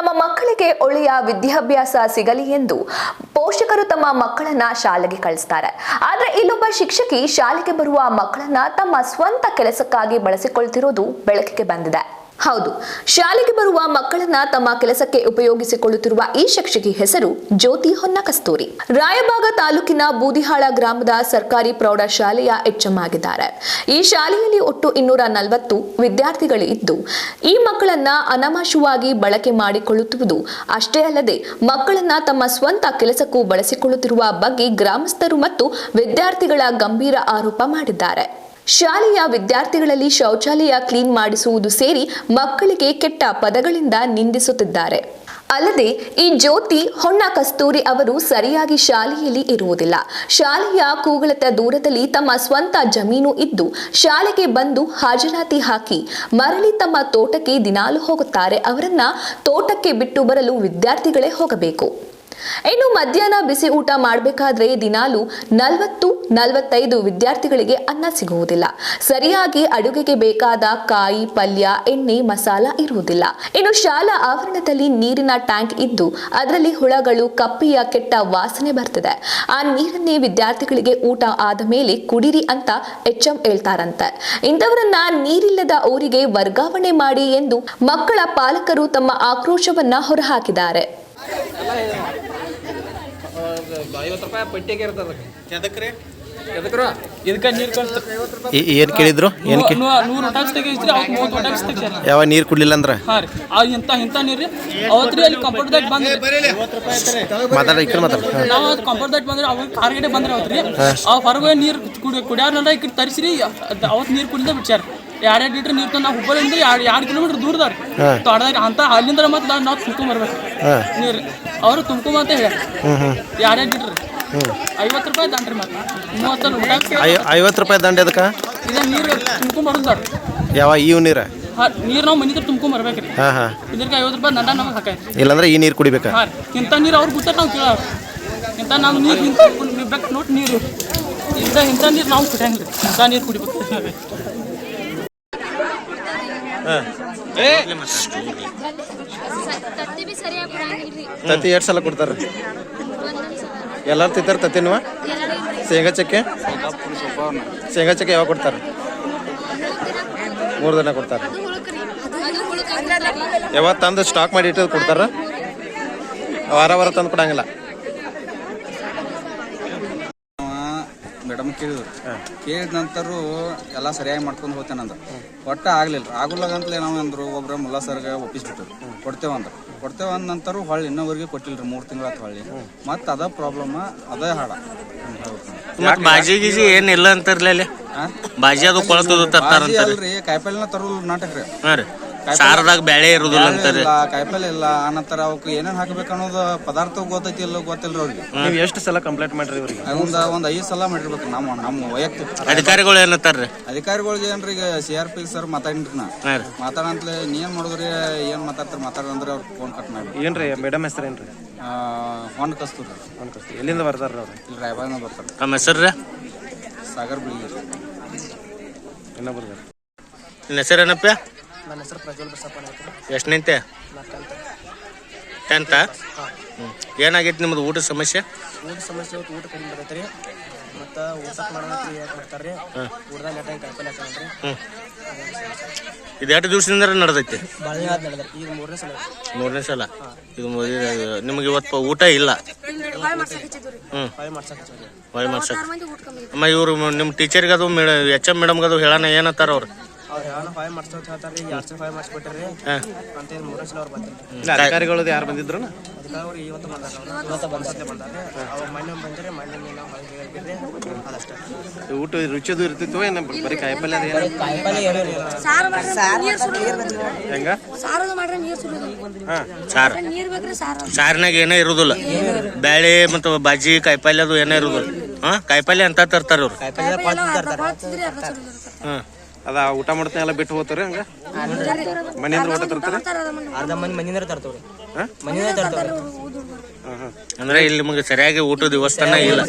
ತಮ್ಮ ಮಕ್ಕಳಿಗೆ ಒಳ್ಳೆಯ ವಿದ್ಯಾಭ್ಯಾಸ ಸಿಗಲಿ ಎಂದು ಪೋಷಕರು ತಮ್ಮ ಮಕ್ಕಳನ್ನ ಶಾಲೆಗೆ ಕಳಿಸ್ತಾರೆ. ಆದ್ರೆ ಇಲ್ಲೊಬ್ಬ ಶಿಕ್ಷಕಿ ಶಾಲೆಗೆ ಬರುವ ಮಕ್ಕಳನ್ನ ತಮ್ಮ ಸ್ವಂತ ಕೆಲಸಕ್ಕಾಗಿ ಬಳಸಿಕೊಳ್ತಿರೋದು ಬೆಳಕಿಗೆ ಬಂದಿದೆ. ಹೌದು. ಶಾಲೆಗೆ ಬರುವ ಮಕ್ಕಳನ್ನ ತಮ್ಮ ಕೆಲಸಕ್ಕೆ ಉಪಯೋಗಿಸಿಕೊಳ್ಳುತ್ತಿರುವ ಈ ಶಿಕ್ಷಕಿ ಹೆಸರು ಜ್ಯೋತಿ ಹೊನ್ನ ಕಸ್ತೂರಿ ರಾಯಬಾಗ ತಾಲೂಕಿನ ಬೂದಿಹಾಳ ಗ್ರಾಮದ ಸರ್ಕಾರಿ ಪ್ರೌಢಶಾಲೆಯ ಎಚ್ಎಂ ಆಗಿದ್ದಾರೆ ಈ ಶಾಲೆಯಲ್ಲಿ ಒಟ್ಟು ಇನ್ನೂರ ನಲವತ್ತು ವಿದ್ಯಾರ್ಥಿಗಳು ಇದ್ದು, ಈ ಮಕ್ಕಳನ್ನ ಅನಮಶವಾಗಿ ಬಳಕೆ ಮಾಡಿಕೊಳ್ಳುತ್ತಿರುವುದು ಅಷ್ಟೇ ಅಲ್ಲದೆ, ಮಕ್ಕಳನ್ನ ತಮ್ಮ ಸ್ವಂತ ಕೆಲಸಕ್ಕೂ ಬಳಸಿಕೊಳ್ಳುತ್ತಿರುವ ಬಗ್ಗೆ ಗ್ರಾಮಸ್ಥರು ಮತ್ತು ವಿದ್ಯಾರ್ಥಿಗಳ ಗಂಭೀರ ಆರೋಪ ಮಾಡಿದ್ದಾರೆ. ಶಾಲೆಯ ವಿದ್ಯಾರ್ಥಿಗಳಲ್ಲಿ ಶೌಚಾಲಯ ಕ್ಲೀನ್ ಮಾಡಿಸುವುದು ಸೇರಿ ಮಕ್ಕಳಿಗೆ ಕೆಟ್ಟ ಪದಗಳಿಂದ ನಿಂದಿಸುತ್ತಿದ್ದಾರೆ. ಅಲ್ಲದೆ ಈ ಜ್ಯೋತಿ ಹೊನ್ನ ಕಸ್ತೂರಿ ಅವರು ಸರಿಯಾಗಿ ಶಾಲೆಯಲ್ಲಿ ಇರುವುದಿಲ್ಲ. ಶಾಲೆಯ ಕೂಗಳತ ದೂರದಲ್ಲಿ ತಮ್ಮ ಸ್ವಂತ ಜಮೀನು ಇದ್ದು ಶಾಲೆಗೆ ಬಂದು ಹಾಜರಾತಿ ಹಾಕಿ ಮರಳಿ ತಮ್ಮ ತೋಟಕ್ಕೆ ದಿನಾಲು ಹೋಗುತ್ತಾರೆ. ಅವರನ್ನ ತೋಟಕ್ಕೆ ಬಿಟ್ಟು ಬರಲು ವಿದ್ಯಾರ್ಥಿಗಳೇ ಹೋಗಬೇಕು. ಇನ್ನು ಮಧ್ಯಾಹ್ನ ಬಿಸಿ ಊಟ ಮಾಡಬೇಕಾದ್ರೆ ದಿನಾಲು ನಲವತ್ತು, ನಲವತ್ತೈದು ವಿದ್ಯಾರ್ಥಿಗಳಿಗೆ ಅನ್ನ ಸಿಗುವುದಿಲ್ಲ. ಸರಿಯಾಗಿ ಅಡುಗೆಗೆ ಬೇಕಾದ ಕಾಯಿ, ಪಲ್ಯ, ಎಣ್ಣೆ, ಮಸಾಲ ಇರುವುದಿಲ್ಲ. ಇನ್ನು ಶಾಲಾ ಆವರಣದಲ್ಲಿ ನೀರಿನ ಟ್ಯಾಂಕ್ ಇದ್ದು ಅದರಲ್ಲಿ ಹುಳಗಳು, ಕಪ್ಪಿಯ ಕೆಟ್ಟ ವಾಸನೆ ಬರ್ತದೆ. ಆ ನೀರನ್ನೇ ವಿದ್ಯಾರ್ಥಿಗಳಿಗೆ ಊಟ ಆದ ಮೇಲೆ ಕುಡಿರಿ ಅಂತ ಎಚ್ಎಂ ಹೇಳ್ತಾರಂತೆ. ಇಂಥವರನ್ನ ನೀರಿಲ್ಲದ ಊರಿಗೆ ವರ್ಗಾವಣೆ ಮಾಡಿ ಎಂದು ಮಕ್ಕಳ ಪಾಲಕರು ತಮ್ಮ ಆಕ್ರೋಶವನ್ನ ಹೊರಹಾಕಿದ್ದಾರೆ. ಐವತ್ತು ರೂಪಾಯಿ ಪಟ್ಟಿಗೆ ಇರ್ತದೆ ಅದಕ್ಕೆ. ಎದಕ್ರಿ ಎದಕ್ರ ಇದಕ್ಕೆ ನೀರು ಕಳಿಸ್ತಾರೆ ಏನು ಕೇಳಿದ್ರು? ಏನು ನೂರು ಟ್ಯಾಕ್ಸ್ ತೆಗಿಸ್ರಿ ಅವ್ರು ಮೂವತ್ತು ಟ್ಯಾಕ್ಸ್ ತೆಗ್ಸ್ಯಾರ. ಯಾವ ನೀರು ಕುಡ್ಲಿಲ್ಲ ಅಂದ್ರೆ? ಹಾಂ ರೀ. ಆ ಇಂಥ ಇಂಥ ನೀರು ರೀ. ಅವತ್ತು ರೀ ಅಲ್ಲಿ ಬಂದ್ರಿ ಮಾತಾಡ ಈ ಕಡೆ ಮಾತಾಡ ನಾವು ಅದು ಕಂಪ್ಯೂಟರ್ದಾಗ ಬಂದ್ರೆ ಅವಾಗ ಕಾರ್ಗಡೆ ಬಂದ್ರೆ ಅವತ್ತು ರೀ. ಆ ಹೊರಗೆ ನೀರು ಕುಡಿ ಕುಡಿಯಾರಲ್ಲ ಈ ಕಡೆ ತರಿಸ್ರಿ ಅವತ್ತು ನೀರು ಕುಡಿದ ಬಿಡ್ಸ್ಯಾರ ಎರಡು ಎರಡು ಲೀಟ್ರ್ ನೀರು ತಂದು ನಾವು ಹುಬ್ಬಳ್ಳಿಯಿಂದ ಎರಡು ಎರಡು ಕಿಲೋಮೀಟರ್ ದೂರದಾರ ತೋಟದಾಗ ಅಂತ ಅಲ್ಲಿಂದ ಮತ್ತೆ ನಾವು ತುಂಬ್ಕೊಂಬರ್ಬೇಕು ನೀರು. ಅವರು ತುಂಬ್ಕೊಂಬ ಅಂತ ಎರಡು ಎರಡು ಲೀಟರ್ ಐವತ್ತು ರೂಪಾಯಿ ದಂಡ್ರಿ ಮತ್ತೆ. ಮೂವತ್ತು ಐವತ್ತು ರೂಪಾಯಿ ದಂಡ ಅದಕ್ಕೆ ಇದ ನೀರು ತುಂಬ್ಕೊಂಬರೋದು ಸರ್ ಯಾವ ಇವು ನೀರು? ನೀರು ನಾವು ಮನೆ ತುಂಬ್ಕೊಂಬರ್ಬೇಕ್ರಿ ಹಾಂ ಹಾಂ. ಇದ್ರಿಗೆ ಐವತ್ತು ರೂಪಾಯಿ ದಂಡ ನಮಗೆ ಹಾಕೈತಿ ಇಲ್ಲಾಂದ್ರೆ ಈ ನೀರು ಕುಡಿಬೇಕಾ? ಇಂಥ ನೀರು ಅವ್ರು ಗೊತ್ತ ನಾವು ಕೇಳ ಇಂಥ ನಾವು ನೀರು ಇಂಥ ಬೇಕು ನೋಡಿ ನೀರು. ಇಂಥ ಇಂಥ ನೀರು ನಾವು ಕುಡಿಯಂಗಿಲ್ಲ ಇಂಥ ನೀರು ಕುಡಿಬೇಕು. ತತ್ತಿ ಎರಡು ಸಲ ಕೊಡ್ತಾರ ಎಲ್ಲಾರು ತತ್ತಿನವ ತಿಂತಾರೆ ತತ್ತಿ ನೀವು ಎಲ್ಲರೂ ಶೇಂಗಾ ಚಕ್ಕೆ? ಶೇಂಗಾ ಚಕ್ಕೆ ಯಾವಾಗ ಕೊಡ್ತಾರ? ಮೂರು ದಿನ ಕೊಡ್ತಾರ. ಹುಳುಕ ತಂದು ಸ್ಟಾಕ್ ಮಾಡಿ ಇಟ್ಟು ಕೊಡ್ತಾರ? ವಾರ ವಾರ ತಂದು ಕೊಡಂಗಿಲ್ಲ. ಮೇಡಮ್ ಕೇಳಿದ್ರು. ಕೇಳಿದ ನಂತರ ಎಲ್ಲ ಸರಿಯಾಗಿ ಮಾಡ್ಕೊಂಡು ಹೋಗ್ತೇನಂದ್ರ ಒಟ್ಟ ಆಗ್ಲಿಲ್ಲ. ಆಗುಲ್ಲಾಗಂತಲೇ ನಾವು ಅಂದ್ರು ಒಬ್ರ ಮುಲ್ಲಾ ಸರ್ಗೆ ಒಪ್ಪಿಸ್ಬಿಟ್ರು ಕೊಡ್ತೇವೆ ಅಂದ್ರೆ. ಕೊಡ್ತೇವೆ ಅಂದ ನಂತರ ಹೊಳ್ಳಿ ಇನ್ನೊವರೆಗೆ ಕೊಟ್ಟಿಲ್ರಿ ಮೂರು ತಿಂಗಳ ಹೊಳ್ಳಿ. ಮತ್ತೆ ಅದ ಪ್ರಾಬ್ಲಮ್ ಅದೇ ಹಾಡ. ಬಾಜಿ ಗೀಜಿ ಏನಿಲ್ಲ ಅಂತಾರಲ್ಲ ಬಾಜಿ ಅದು ಕೊಳತದ ತರ್ತಾರ ಬಾಜಿ ಅಂತಾರೆ ಅಲ್ರಿ ಕಾಯಿಪಲ್ಲೆನ ತರೋದು ನಾಟಕ ರೀ. ಸಾರದಾಗ ಬ್ಯಾಳೆ ಇರುದಿಲ್ಲ ಅಂತಾರೆ. ಇಲ್ಲ ಕಾಯಿಪಲ್ಲೆ ಇಲ್ಲ ಆನಂತರ ಅವಕ್ಕೆ ಏನೇನ್ ಹಾಕ್ಬೇಕು ಅನ್ನೋದು ಪದಾರ್ಥ ಗೊತ್ತೈತಿ ಇಲ್ಲ ಗೊತ್ತಿಲ್ಲ ಅವ್ರಿಗೆ. ನೀವು ಎಷ್ಟು ಸಲ ಕಂಪ್ಲೇಂಟ್ ಮಾಡ್ರಿ ಇವ್ರಿಗೆ? ಒಂದು ಒಂದು ಐದು ಸಲ ಮಾಡಿರ್ಬೇಕು ನಮ್ಮ ನಮ್ಮ ವೈಯಕ್ತಿಕ. ಅಧಿಕಾರಿಗಳು ಏನಂತಾರ್ರಿ? ಅಧಿಕಾರಿಗಳಿಗೆ ಏನ್ರಿ ಈಗ ಸಿ ಆರ್ ಪಿ ಸರ್ ಮಾತಾಡಿನ್ರಿ ನಾ. ಹಾ ರೀ. ಮಾತಾಡಂತ್ಲೆ ನೀ ಏನ್ ಮಾಡಿದ್ರಿ ಏನ್ ಮಾತಾಡ್ತಾರೆ ಮಾತಾಡಂದ್ರೆ ಅವ್ರು ಫೋನ್ ಕಟ್ ಮಾಡಿ ಏನ್ರಿ ಮೇಡಮ್ ಹೆಸರು ಏನ್ರಿ? ಹೊಂಡ್ ಕಸ್ತೂರಿ. ಅನ್ಕೊಸ್ತೀವಿ ಎಲ್ಲಿಂದ ಬರ್ತಾರ ಅವ್ರು? ಇಲ್ಲಿ ರಾಯಬಾಗ್ನ ಬರ್ತಾರೆ. ನಮ್ಮ ಹೆಸರು ರೀ ಸಾಗರ್ ಬಿಳಿ. ಇನ್ನೂ ಬರ್ತಾರೆ ನಿನ್ನ ಹೆಸರು ಏನಪ್ಪ? ನನ್ನ ಹೆಸರು ಪ್ರಜ್ವಲ್ ಬಸಪ್ಪ ಎಷ್ಟು ನಿಂತೆ? ನಾ ಟೆಂತ್ ಟೆಂತ ಏನಾಗೈತಿ ನಿಮ್ದು ಊಟದ ಸಮಸ್ಯೆ? ಊಟ ಸಮಸ್ಯೆ ಇವತ್ತು ಊಟ ಕಡಿಮೆ ಬರ್ತೈತೆ ರೀ ಮತ್ತು ಊಟಕ್ಕೆ ಮಾಡೋದಕ್ಕೆ ಯಾಕೆ ಮಾಡ್ತಾರೆ ರೀ ಊಟದಾಗ ನೆಟ್ಟಾಗಿ ಕಾಯಿಪಲ್ಲೆ ಹಾಕೊಂಡ್ರಿ ಇದು ಎಷ್ಟು ದಿವಸದಿಂದ ನಡೆದೈತಿ? ಆದ ಈಗ ಮೂರನೇ ಸಲ. ಮೂರನೇ ಸಲ? ಇದು ಮು- ಇದು ನಿಮಗೆ ಇವತ್ತು ಊಟ ಇಲ್ಲ? ಇವ್ರು ಹಚ್ಚಿದ್ರಿ ಹ್ಞೂ ಹೊಳೆ ಮಾಡ್ಸಕ್ಕೆ ಮಂದಿ ಊಟ ಕಮ್ಮಿ ಅಮ್ಮ ಇವರು ನಿಮ್ಮ ಟೀಚರ್ಗೆ ಅದು ಎಚ್ ಎಂ ಮೇಡಮ್ಗೆ ಅದು ಹೇಳೋಣ ಏನಂತಾರ ಅವ್ರು? ಅವ್ರು ಹೊಳೆ ಹೇಳ್ತಾರೆ ಎರಡು ಮಾಡಿಸ್ಬಿಟ್ರಿ ಅಂತ ಸಲ ಬಂದಿಲ್ಲ ಇಲ್ಲ ಯಾರು ಬಂದಿದ್ರು ಅದಕ್ಕೆ ಅವ್ರು ಇವತ್ತು ಬಂದಾರ ಅವ್ರು. ಇವತ್ತು ಬಂದತ್ತೆ ಬಂದಾರೆ. ಅವ್ರು ಮಣ್ಣು ಬಂದಿರಿ ಮಣ್ಣಿನ ನಾವು ಹೊಳೆ ಹೇಳಿದ್ರಿ ಅದಷ್ಟೇ. ಊಟ ರುಚಿದು ಇರ್ತಿತ್ತು ಏನು ಬರೀ ಕಾಯಿಪಲ್ಯ ಹೆಂಗ? ಸಾರದು ಮಾಡ್ರೆ ನೀರ್ ಸುರಿಯೋದು ಸಾರು. ನೀರ್ ಬೇಕ್ರಿ ಸಾರು. ಸಾರಿನಾಗ ಏನೇ ಇರುದಿಲ್ಲ. ಬ್ಯಾಳೆ ಮತ್ತು ಬಾಜಿ ಕಾಯಿಪಲ್ಯ ಅದು ಏನೇ ಇರುದಿಲ್ಲ. ಹಾ ಕಾಯಿಪಲ್ಯ ಅಂತ ತರ್ತಾರ ಅವ್ರು ಹ್ಮ್ ಅದ ಊಟ ಮಾಡ್ತೇನೆ ಎಲ್ಲ ಬಿಟ್ಟು ಹೋಗ್ತಾರೆ ಹಂಗ? ಮನೆಯಿಂದ ಊಟ ತರ್ತಾರೆ ಅರ್ಧ ಮಂದಿ ಮನೆಯಿಂದ ತರ್ತವ್ರಿ. ಮನೆಯಿಂದ ತರ್ತವ್ರಿ. ಅಂದ್ರೆ ಇಲ್ಲಿ ನಿಮಗೆ ಸರಿಯಾಗಿ ಊಟದ ವ್ಯವಸ್ಥೆನ ಇಲ್ಲ.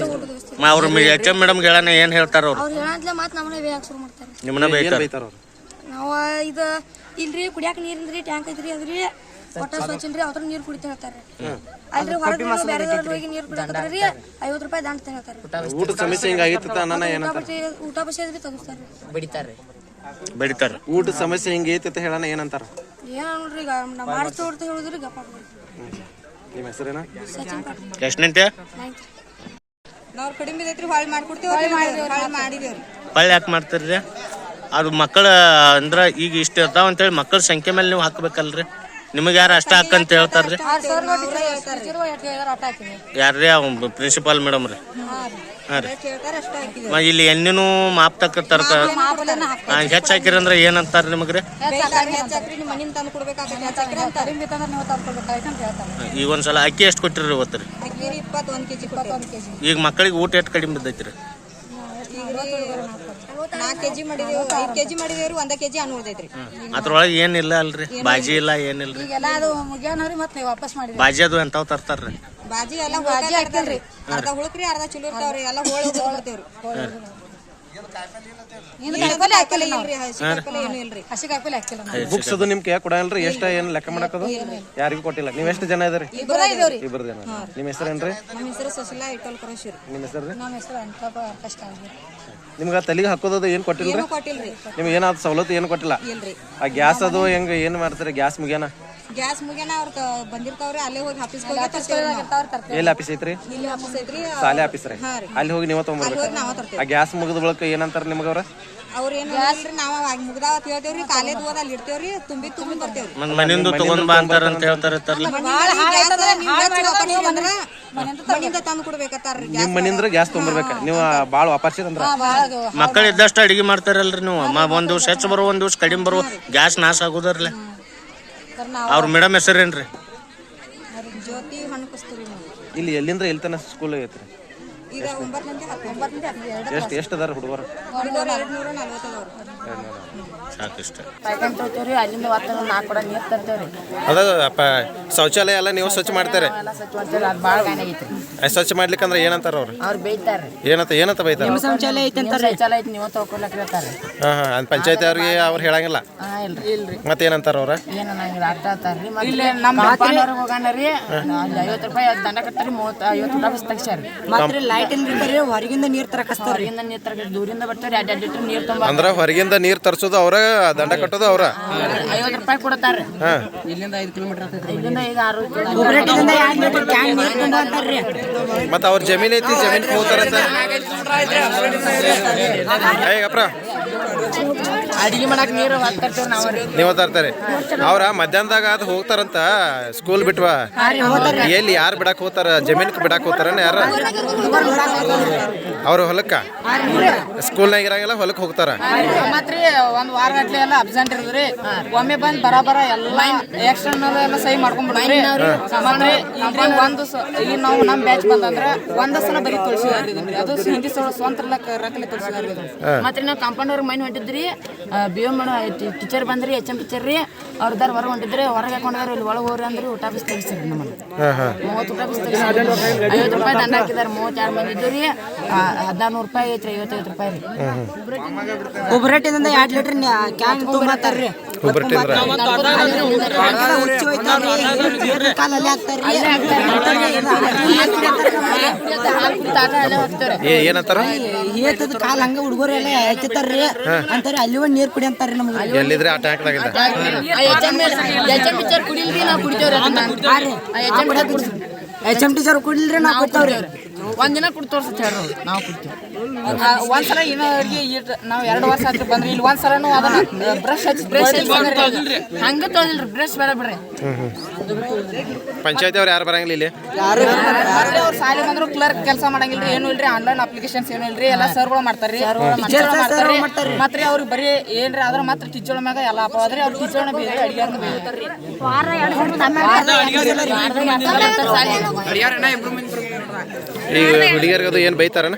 ಮ ಅವ್ರ ಎಚ್ ಎಂ ಮೇಡಮ್ ಗೆಳನ ಏನ್ ಹೇಳ್ತಾರ ಅವ್ರು? ಅವ್ರು ಹೇಳಂತ್ಲೆ ಮಾತ್ ನಮ್ಮನೆ ಬೇಯಾಕ ಶುರು ಮಾಡ್ತಾರೆ. ನಿಮ್ಮನ್ನ ಏನು ಬೈತಾರ? ಬೈತಾರ ಅವ್ರು? ನಾವು ಇದು ಇಲ್ರಿ ಕುಡಿಯಾಕ ನೀರಿಂದ್ರಿ ಟ್ಯಾಂಕ್ ಐತ್ರಿ ಅದ್ರಿ. ಒಟ್ಟ ಸ್ವಚ್ಛ ಇಲ್ರಿ ಅವ್ರ ನೀರ್ ಕುಡಿತ ಹೇಳ್ತಾರೆ ಅಲ್ರಿ ಹೊರಗೆ ಬೇರೆ ಹೋಗಿ ನೀರ್ ಐವತ್ತು ರೂಪಾಯಿ ದಂಡ ಹೇಳ್ತಾರೆ ಊಟದ ಸಮಸ್ಯೆ ಹಿಂಗಾಗಿತ್ತು ಊಟ ಬಸ್ ಬಿಡಿತಾರೆ ಬೆಳಿತಾರ. ಊಟದ ಸಮಸ್ಯೆ ಹಿಂಗೈತಿ ಅಂತ ಹೇಳಣ ಏನಂತಾರ? ಏನ ನೋಡ್ರಿ ಈಗ ನಾ ಮಾಡಿಸ್ತಾ ಹೊಡ್ತಾ ಹೇಳಿದ್ರಿ ಗಪ್ಪ ನಿಮ್ಮ ಹೆಸರೇನ? ಸಚಿನ್ ಪಾಟೀಲ್. ಎಷ್ಟನಂತೆ ನೈನ್ತ್. ನಾವ್ ಕಡಿಮೆ ಐತ್ರಿ ಹೊಳ್ ಮಾಡ್ಕೊಡ್ತೀವಿ ಹೊಳ್ ಮಾಡಿದೇವ್ರಿ ಹೊಳ್ಳಿ ಯಾಕೆ ಮಾಡ್ತೀರಿ ಅದು ಮಕ್ಕಳ ಅಂದ್ರ ಈಗ ಇಷ್ಟ ಇರ್ತಾವ ಅಂತೇಳಿ ಮಕ್ಕಳ ಸಂಖ್ಯೆ ಮೇಲೆ ನೀವು ಹಾಕ್ಬೇಕಲ್ರಿ. ನಿಮಗೆ ಯಾರು ಅಷ್ಟ ಹಾಕಂತ ಹೇಳ್ತಾರ್ರಿ? ಯಾರ್ರಿ ಅವ್ ಪ್ರಿನ್ಸಿಪಾಲ್ ಮೇಡಮ್ ರೀ. ಇಲ್ಲಿ ಎಣ್ಣೆನೂ ಮಾಪ್ ತಕ್ಕ ತರ್ತ ಹೆಚ್ಚು ಅಂದ್ರೆ ಏನಂತಾರ ನಿಮಗ್ರಿ? ಈಗ ಒಂದ್ಸಲ ಅಕ್ಕಿ ಎಷ್ಟು ಕೊಟ್ಟಿರಿ ಇವತ್ತು ರೀ? ಈಗ ಮಕ್ಕಳಿಗೆ ಊಟ ಎಷ್ಟು ಕಡಿಮೆ ಬಿದ್ದೈತ್ರಿ ನಾಲ್ಕು ಕೆಜಿ ಮಾಡಿದೇವ್ ಐದ್ ಕೆಜಿ ಮಾಡಿದೇವ್ರಿ ಒಂದ ಕೆಜಿ ಹಣ್ಣು ಉಳ್ದೈತ್ರಿ. ಅದ್ರೊಳಗೆ ಏನಿಲ್ಲ ಅಲ್ರಿ? ಬಾಜಿ ಇಲ್ಲ ಏನಿಲ್ರಿ ಎಲ್ಲ ಅದು ಮುಗ್ಯಾನವ್ರಿ ಮತ್ತೆ ವಾಪಸ್ ಮಾಡಿದ್ರಿ. ಬಾಜಿ ಅದು ಎಂತಾವ್ ತರ್ತಾರ್ರಿ? ಬಾಜಿ ಎಲ್ಲ ಬಾಜಿ ಹಾಕಿಲ್ರಿ ಅರ್ಧ ಹುಳಕ್ರಿ ಅರ್ಧ ಚಲೋ ಇರ್ತಾವ್ರಿ ಎಲ್ಲ ಹೋಳ ಮಾಡ್ತೇವ್ರಿ ಕಾಯಿಪಲ್ಲೆ ಹಾಕಿಲ್ಲ ಇಲ್ರಿ ಹಸಿ ಕಾಯಿಪಲ್ಲೆ ಏನು ಇಲ್ರಿ. ಹಸಿ ಕಾಯಿಪಲ್ಲೆ ಹಾಕಿಲ್ಲ ಬುಕ್ಸ್ ಅದು ನಿಮ್ಗೆ ಕೊಡಲ್ರಿ ಎಷ್ಟ ಏನ್ ಲೆಕ್ಕ ಮಾಡಕದು? ಯಾರಿಗೂ ಕೊಟ್ಟಿಲ್ಲ. ನೀವ್ ಎಷ್ಟು ಜನ ಇದೀರಿ ಇಬ್ಬರ ಇದೇವ್ರಿ ಇಬ್ಬರು ಜನ. ಹೆಸರೇನ್ರಿ ನಮ್ಮ ಹೆಸರು ಸುಶೀಲಾ ಇಟ್ಟೋಲ್ ಕರೋಶಿರಿ. ನಿಮ್ಮ ಹೆಸರು ನಮ್ಮ ಹೆಸರು ಅನ್ಕಪ್ಪ ಕಷ್ಟ ಆಗಿ ನಿಮ್ಗ ತಲೆಗೆ ಹಾಕೋದದು ಏನ್ ಕೊಟ್ಟಿಲ್ರಿ? ಏನು ಕೊಟ್ಟಿಲ್ರಿ. ನಿಮ್ಗೆ ಏನಾದ್ರು ಸವಲತ್ತು ಏನು ಕೊಟ್ಟಿಲ್ಲ? ಆ ಗ್ಯಾಸ್ ಅದು ಹೆಂಗ ಏನ್ ಮಾಡ್ತೀರಿ? ಗ್ಯಾಸ್ ಮುಗ್ಯಾನ ಗ್ಯಾಸ್ ಮುಗಿಯನ ಅವ್ರ ಬಂದಿರ್ತಾವ್ರಿ ಅಲ್ಲೇ ಹೋಗಿ ಆಫೀಸ್ ಹೋಗಿ ಎಲ್ಲಿ ಆಫೀಸ್ ಐತ್ರಿ? ಇಲ್ಲಿ ಆಫೀಸ್ ಐತ್ರಿ ಸಾಲೆ ಆಫೀಸ್ ರೀ? ಹಾ ರೀ. ಅಲ್ಲಿ ಹೋಗಿ ನೀವು ಅಲ್ಲಿ ತಗೊಂಡ್ಬರ್ಬೇಕು ನಾವ ತರ್ತೇವ್ರಿ ಆ ಗ್ಯಾಸ್ ಮುಗಿದ ಬಳಿಕ ಏನಂತಾರ ನಿಮ್ಗ ಅವ್ರ? ಅವ್ರ ಏನ್ ಇಲ್ರಿ ನಾವ ಮುಗ್ದಾವ ಅಂತ ಹೇಳ್ತೇವ್ರಿ ಕಾಲೇಜ್ ಹೋದ ಅಲ್ಲಿ ಇಡ್ತೇವ್ರಿ ತುಂಬಿ ತುಂಬಿ ಬರ್ತೇವ್ರಿ. ಮತ್ ಮನಿಂದು ತಗೊಂಡ್ ಬಾ ಅಂತಾರ ಅಂತ ಹೇಳ್ತಾರ ಮನಿಂದ ತಂದು ಕೊಡ್ಬೇಕತ್ತಾರ್ರಿ ನಿಮ್ ಮನಿಂದ್ರ ಗ್ಯಾಸ್ ತುಂಬಿರ್ಬೇಕ? ನೀವು ಬಾಳ ವಾಪರ್ಸಿದಂದ್ರ ಮಕ್ಕಳು ಇದ್ದಷ್ಟು ಅಡಿಗೆ ಮಾಡ್ತಾರಲ್ರಿ ನೀವು? ಮ- ಒಂದ್ ದಿವ್ಸ ಹೆಚ್ಚು ಬರುವ ಒಂದ್ ದಿವ್ಸ ಕಡಿಮೆ ಬರುವ ಗ್ಯಾಸ್ ನಾಶ ಆಗುದರ್ಲೆ. ಅವ್ರ ಮೇಡಮ್ ಹೆಸರೇನ್ರಿ? ಜ್ಯೋತಿ ಇಲ್ಲಿ ಎಲ್ಲಿಂದ್ರ ಎಲ್ಲಿ ತನ ಸ್ಕೂಲ್ ಐತ್ರಿ ಈಗ ಎಷ್ಟು ಎಷ್ಟು ಅದಾರ ಹುಡುಗರು? ಹುಡುಗರು ಎರಡು ನೂರ ನಲ್ವತ್ತದವ್ರು ಸಾಕಿಷ್ಟ ಅಲ್ಲಿಂದ ಒತ್ತ ನಾಲ್ಕು ಕೂಡ ನೀರು ತರ್ತೇವ್ರಿ. ಅದ ಅಪ್ಪ ಶೌಚಾಲಯ ಎಲ್ಲ ನೀವು ಸ್ವಚ್ಛ ಮಾಡ್ತಾರೆ? ಎಲ್ಲ ಸ್ವಚ್ಛ ಮಾಡ್ಲಿಕ್ಕೆ ಅದು ಭಾಳ ಸ್ವಚ್ಛ ಮಾಡ್ಲಿಕ್ಕಂದ್ರ ಏನಂತಾರ ಅವ್ರು? ಏನಂತ ಏನಂತ ಬೈತಾರ ಶೌಚಾಲಯ ಐತಿ ಅಂತ ಶೌಚಾಲಯ ಐತಿ ನೀವು ತಗೊಳ್ಲಕ್ ಹೇಳ್ತಾರೆ ಹಾ ಹಾ ಅದ್ ಪಂಚಾಯತಿ ಅವ್ರಿಗೆ ಅವ್ರು ಹೇಳಂಗಿಲ್ಲ? ಹಾ ಇಲ್ರಿ. ಇಲ್ರಿ. ಮತ್ತೇನಂತಾರ ಅವ್ರ? ಏನು ನಂಗೆ ಅರ್ಥ ಆತಾರ್ರಿ ಇಲ್ಲಿ ನಮ್ಮ ಅಪ್ಪನವ್ರಿಗೆ ಹೋಗೋಣ ರೀ. ಅಲ್ಲಿ ಐವತ್ತು ರೂಪಾಯಿ ದಂಡ ಕಟ್ಟಾರಿ ಮೂವತ್ತು ಐವತ್ತು ರೂಪಾಯಿ ಮತ್ತೆ ಲೈಟ್ ಹೊರಗಿಂದ ನೀರ್ ತರಕಸ್ತಾರ ಹೊರಗಿಂದ ನೀರು ತರಕ ದೂರಿಂದ ಬರ್ತಾರೆ ಎರಡು ಎರಡು ಲೀಟ್ರ್ ನೀರು ತುಂಬ ಅಂದ್ರ ಹೊರಗಿಂದ ನೀರ್ ತರ್ಸೋದು ಅವ್ರ ದಂಡ ಕಟ್ಟೋದು ಅವ್ರ. ಐವತ್ತು ರೂಪಾಯಿ ಕೊಡ್ತಾರೆ ಇಲ್ಲಿಂದ ಐದು ಕಿಲೋಮೀಟರ್ ಇಲ್ಲಿಂದ ಈಗ ಆರು ಮತ್ತ ಅವ್ರ ಜಮೀನ್ ಐತಿ ಜಮೀನ್ ಹೋಗ್ತಾರ ಅಡಿಗೆ ಮಾಡಕ್ ನೀರು ನಾವು ನೀವ ತರ್ತಾರೆ ಅವ್ರ ಮಧ್ಯಾಹ್ನದಾಗ ಅದು ಹೋಗ್ತಾರಂತ ಸ್ಕೂಲ್ ಬಿಟ್ವಾ? ಎಲ್ಲಿ ಯಾರು ಬಿಡಕ್ ಹೋಗ್ತಾರ? ಜಮೀನ್ ಬಿಡಕ್ ಹೋಗ್ತಾರ ಯಾರ? ಅವ್ರ ಹೊಲಕ್ಕ? ಸ್ಕೂಲ್ನಾಗ ಇರಂಗಿಲ್ಲ ಹೊಲಕ್ ಹೋಗ್ತಾರ? ಮತ್ರಿ ಒಂದ್ ವಾರ ಗಟ್ಲೆ ಎಲ್ಲ ಅಬ್ಸೆಂಟ್ ಇರೋದ್ರಿ. ಒಮ್ಮೆ ಬಂದ್ ಬರಾಬರ ಎಲ್ಲ ಎಕ್ಸ್ಟರ್ನಲ್ ಎಲ್ಲ ಸಹಿ ಮಾಡ್ಕೊಂಡ್ಬಿಡ್ರಿ ಒಂದು ಈಗ ನಾವು ನಮ್ ಬ್ಯಾಚ್ ಬಂದಂದ್ರ ಒಂದ ಸಲ ಬರೀ ತೋರಿಸಿದ್ರಿ ಅದು ಹಿಂದಿ ಸ್ವಂತ ರಕಲೆ ತೋರಿಸಿದ್ರಿ ಮತ್ತೆ ನಾವು ಕಾಂಪೌಂಡರ್ ಮೈನ್ ಹೊಂಟಿದ್ರಿ. ಬಿ ಎಂ ಟೀಚರ್ ಬಂದ್ರಿ ಎಚ್ ಎಂ ಟೀಚರ್ ರೀ. ಅವ್ರದಾರ ಹೊರಗೆ ಹೊಂಟಿದ್ರಿ ಹೊರಗೆ ಹಾಕೊಂಡ್ರಿ ಇಲ್ಲಿ ಒಳಗೆ ಹೋಗ್ರಿ ಅಂದ್ರೆ ಊಟ ಬಿಸಿ ತೆಗಿಸ್ರಿ ನಮ್ಮ ಮೂವತ್ತು ಊಟ ಬಿಸಿ ತೆಗಿಸ್ರಿ. ಐವತ್ತು ರೂಪಾಯಿ ದಂಡ ಹಾಕಿದ್ದಾರೆ ಮೂವತ್ತೆರಡು ಮಂದಿ ಇದ್ದು ರೀ. ಹದಿನಾರು ನೂರು ರೂಪಾಯಿ ಐತ್ರಿ ಐವತ್ತೈದು ರೂಪಾಯಿ ರೀ. ಉಬ್ರಟ್ಟಿದಿಂದ ಎರಡು ಲೀಟರ್ ಕ್ಯಾನ್ ತುಂಬ ಹುಬ್ಬಟ್ಟಿಂದ್ರ ಏ ಏನಂತಾರ? ಕಾಲ ಹಂಗ ಹುಡುಗರು ಎಲ್ಲ ಎತ್ತಿತ್ತಾರ್ರಿ ಅಂತಾರೆ ಅಲ್ಲಿ ಒಂದ್ ನೀರ್ ಕುಡಿ ಅಂತಾರ್ರಿ ನಮ್ಗೆ ಎಲ್ಲಿದ್ರೆ ಆಟ ಟೀಚರ್ ಕುಡಿಲ್ರಿ ನಾ ಕುಡಿತೇವ್ರಿ ಎಚ್ ಎಂ ಟೀಚರ್ ಕುಡಿಲ್ರಿ ನಾ ಕುಡ್ತಾವ್ರಿ ಒಂದ್ ದಿನ ಕುಡ್ ತೋರ್ಸತ್ ಹೇಳ್ರಿ ನಾವು ಕುಡ್ತೇವೆ. ಒಂದ್ಸಲ ಇಟ್ ನಾವು ಎರಡು ವರ್ಷ ಆತ್ರಿ ಬಂದ್ರಿ ಇಲ್ಲಿ ಒಂದ್ಸಲನು ಅದನ್ನ ಬ್ರಷ್ ಹಚ್ಚಿ ಬ್ರಷ್ ಹಂಗ ತೊಳಿಲ್ರಿ ಬ್ರಷ್ ಬೇಡ ಬಿಡ್ರಿ. ಪಂಚಾಯತಿ ಅವ್ರು ಯಾರು ಬರಂಗಿಲ್ಲ ಇಲ್ಲಿ? ಅವ್ರು ಸಾಲಿ ಬಂದ್ರು ಕ್ಲರ್ಕ್ ಕೆಲಸ ಮಾಡಂಗಿಲ್ರಿ ಏನು ಇಲ್ರಿ ಆನ್ಲೈನ್ ಅಪ್ಲಿಕೇಶನ್ಸ್ ಏನು ಇಲ್ರಿ ಎಲ್ಲ ಸರ್ಗಳು ಮಾಡ್ತಾರ್ರಿ. ಟೀಚರ್ ಮಾಡ್ತಾರ್ರಿ. ಮತ್ತೆ ಅವ್ರಿಗೆ ಬರೀ ಏನ್ರಿ ಆದ್ರೆ ಮತ್ತೆ ಟೀಚರ್ ಮ್ಯಾಗ ಎಲ್ಲ ಅಪ್ಪ ಆದ್ರೆ ಅವ್ರ ಟೀಚರ್ನ ಬೇರೆ ಅಡಿಗೆ ಬೇರೆ. ಈಗ ಹುಡುಗಿಯರ್ಗದು ಏನು ಬೈತಾರನ